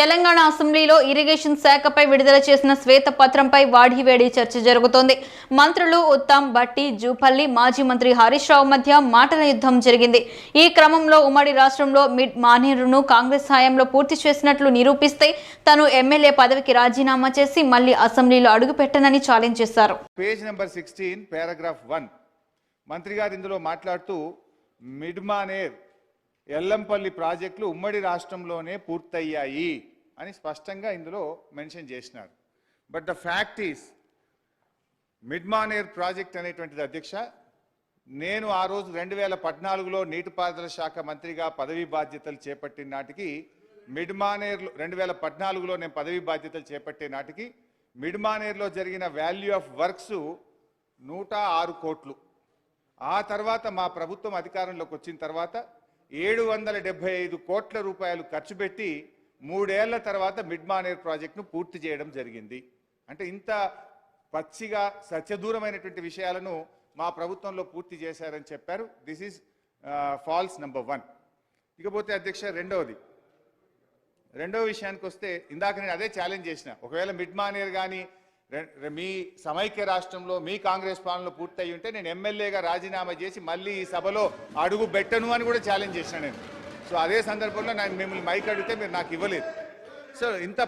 తెలంగాణ అసెంబ్లీలో ఇరిగేషన్ శాఖపై విడుదల చేసిన శ్వేతపత్రంపై వాడివేడి చర్చ జరుగుతోంది. మంత్రులు ఉత్తమ్ బట్టి జూపల్లి మాజీ మంత్రి హరీష్ రావు మధ్య మాటల యుద్ధం జరిగింది. ఈ క్రమంలో ఉమ్మడి రాష్ట్రంలో మిడ్ మానేరును కాంగ్రెస్ హయాంలో పూర్తి చేసినట్లు నిరూపిస్తే తను ఎమ్మెల్యే పదవికి రాజీనామా చేసి మళ్ళీ అసెంబ్లీలో అడుగుపెట్టనని ఛాలెంజ్ చేశారు. Page number sixteen paragraph one. మంత్రి గారు ఇందులో మాట్లాడుతూ మిడ్మానేర్ ఎల్లంపల్లి ప్రాజెక్టులు ఉమ్మడి రాష్ట్రంలోనే పూర్తయ్యాయి. అని స్పష్టంగా ఇందులో మెన్షన్ చేసినారు. But the fact is Mid Manair project అనేటువంటిది అధ్యక్ష నేను ఆ రోజు రెండు వేల పద్నాలుగులో నీటిపారుదల శాఖ మంత్రిగా పదవీ బాధ్యతలు చేపట్టిన నాటికి మిడ్మానేర్లో రెండు వేల పద్నాలుగులో నేను పదవీ బాధ్యతలు చేపట్టే నాటికి మిడ్మానేర్లో జరిగిన వాల్యూ ఆఫ్ వర్క్స్ నూట ఆరు కోట్లు. ఆ తర్వాత మా ప్రభుత్వం అధికారంలోకి వచ్చిన తర్వాత ఏడు వందల డెబ్బై ఐదు కోట్ల రూపాయలు ఖర్చు పెట్టి మూడేళ్ళ తర్వాత మిడ్ మానేర్ ప్రాజెక్టును పూర్తి చేయడం జరిగింది. అంటే ఇంత పచ్చిగా సత్యదూరమైనటువంటి విషయాలను మా ప్రభుత్వంలో పూర్తి చేశారని చెప్పారు. This is false number one ఇకపోతే అధ్యక్ష రెండవది. రెండవ విషయానికి వస్తే ఇందాక నేను అదే ఛాలెంజ్ చేసిన. ఒకవేళ మిడ్ మానేర్ కానీ మీ సమైక్య రాష్ట్రంలో మీ కాంగ్రెస్ పాలనలో పూర్తయి ఉంటే నేను ఎమ్మెల్యేగా రాజీనామా చేసి మళ్ళీ ఈ సభలో అడుగు పెట్టను అని కూడా ఛాలెంజ్ చేసిన నేను. సో అదే సందర్భంలో నేను మిమ్మల్ని మైక్ అడిగితే మీరు నాకు ఇవ్వలేదు. సో ఇంత